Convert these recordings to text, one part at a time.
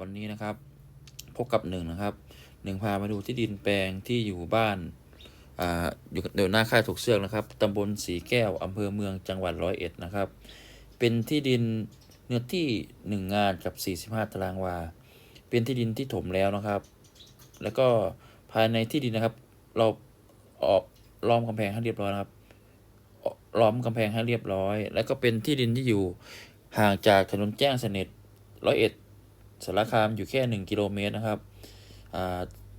วันนี้นะครับ พบกับหนึ่งนะครับหนึ่งพามาดูที่ดินแปลงที่อยู่บ้านอ่าอยู่เดี๋ยวหน้าค่ายถูกเสือกนะครับตำบลสีแก้วอำเภอเมืองจังหวัดร้อยเอ็ดนะครับ เป็นที่ดินเนื้อที่หนึ่งงานกับ45ตารางวา เป็นที่ดินที่ถมแล้วนะครับ แล้วก็ภายในที่ดินนะครับ เราออกล้อมกำแพงให้เรียบร้อยนะครับล้อมกำแพงให้เรียบร้อย แล้วก็เป็นที่ดินที่อยู่ห่างจากถนนแจ้งสนิทร้อยเอ็ด สารคามอยู่แค่หนึ่งกิโลเมตรนะครับ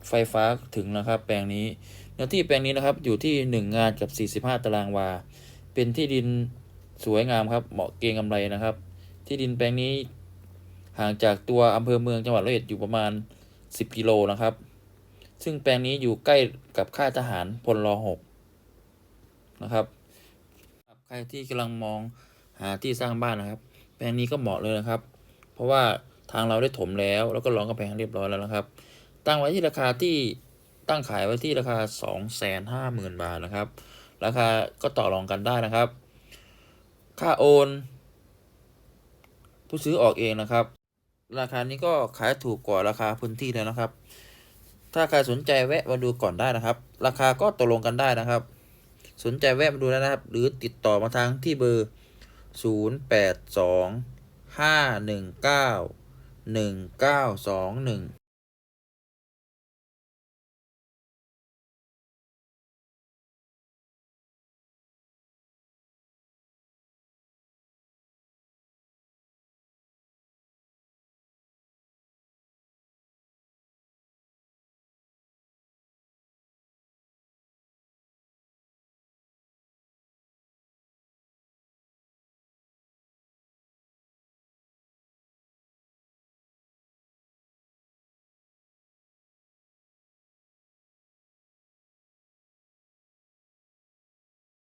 ไฟฟ้าถึงนะครับ แปลงนี้เนื้อที่แปลงนี้นะครับอยู่ที่หนึ่งงานกับ 45 ตารางวา เป็นที่ดินสวยงามครับ เหมาะเกงกำไรนะครับ ที่ดินแปลงนี้ห่างจากตัวอำเภอเมืองจังหวัดร้อยเอ็ดอยู่ประมาณ 10 กิโลนะครับ ซึ่งแปลงนี้อยู่ใกล้กับค่ายทหารพลรหกนะครับ ใครที่กำลังมองหาที่สร้างบ้านนะครับ แปลงนี้ก็เหมาะเลยนะครับ เพราะว่า ทางเราได้ถมแล้ว แล้วก็รองกำแพงเรียบร้อยแล้วนะครับ ตั้งไว้ที่ราคาที่ตั้งขายไว้ที่ราคา 2 5 0 0 0 0 บาทนะครับ ราคาก็ต่อรองกันได้นะครับ ค่าโอน ผู้ซื้อออกเองนะครับ ราคานี้ก็ขายถูกกว่าราคาพื้นที่แล้วนะครับ ถ้าใครสนใจแวะมาดูก่อนได้นะครับ ราคาก็ตกลงกันได้นะครับ สนใจแวะมาดูนะครับ หรือติดต่อมาทางที่เบอร์ 0 8 2 5 1 9 1 9 2 1